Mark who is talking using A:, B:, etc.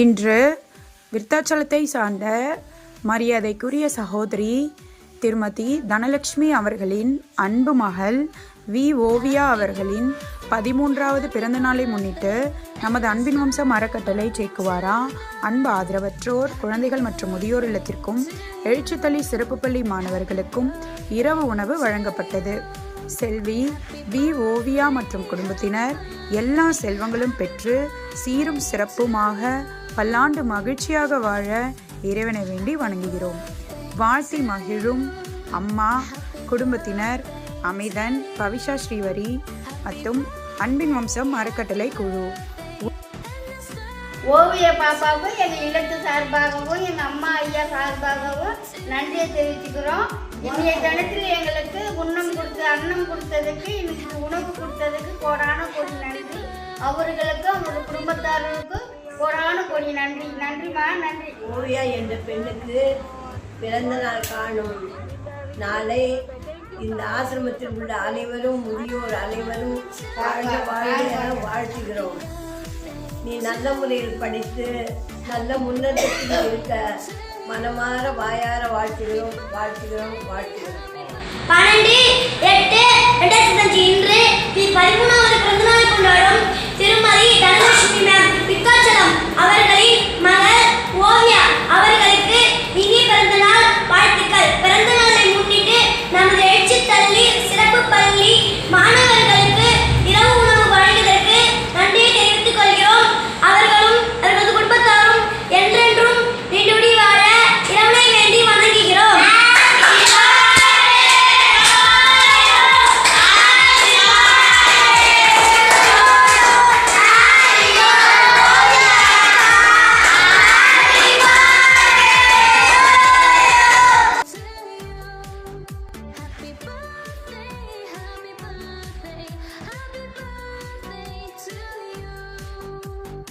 A: இன்று விருத்தாச்சலத்தை சார்ந்த மரியாதைக்குரிய சகோதரி திருமதி தனலட்சுமி அவர்களின் அன்பு மகள் வி. ஓவியா அவர்களின் பதிமூன்றாவது பிறந்த நாளை முன்னிட்டு நமது அன்பின் வம்சம் அறக்கட்டளை சேக்குவாரா அன்பு ஆதரவற்றோர் குழந்தைகள் மற்றும் முதியோர் இல்லத்திற்கும் எழுச்சித்தளி சிறப்பு பள்ளி மாணவர்களுக்கும் இரவு உணவு வழங்கப்பட்டது. செல்வி வி. ஓவியா மற்றும் குடும்பத்தினர் எல்லா செல்வங்களும் பெற்று சீரும் சிறப்புமாக பல்லாண்டு மகிழ்ச்சியாக வாழ இறைவனை வேண்டி வணங்குகிறோம். வாழ்த்தி மகிழும் அம்மா குடும்பத்தினர் அமிதன் பவிஷா ஸ்ரீவரி மற்றும் அன்பின் வம்சம் அறக்கட்டளை குழு.
B: ஓவிய பாப்பாவுக்கும் எங்கள் இல்லத்து சார்பாகவும் எங்கள் அம்மா ஐயா சார்பாகவும் நன்றியை தெரிவிச்சுக்கிறோம். இன்றைய தினத்தில் எங்களுக்கு உண்ணம் கொடுத்து அன்னம் கொடுத்ததுக்கு இன்னைக்கு உணவு கொடுத்ததுக்கு கோடான கோடி நன்றி. அவர்களுக்கும் அவங்களோட குடும்பத்தார்களுக்கும் கோடி நன்றி நன்றிம்மா நன்றி.
C: ஓவியா என்ற பெண்ணுக்கு பிறந்த நாள் காணும். நாளை இந்த ஆசிரமத்தில் உள்ள அனைவரும் முதியோர் அனைவரும் வாழ்க வாழ்க வாழ்த்துகிறோம். நீ நல்ல முறையில் படித்து நல்ல முன்னேற்றத்தில் இருக்க மனமாற வாயார வாழ்த்துகிறோம் வாழ்த்துகிறோம் வாழ்த்துகிறோம்.
D: பன்னெண்டு.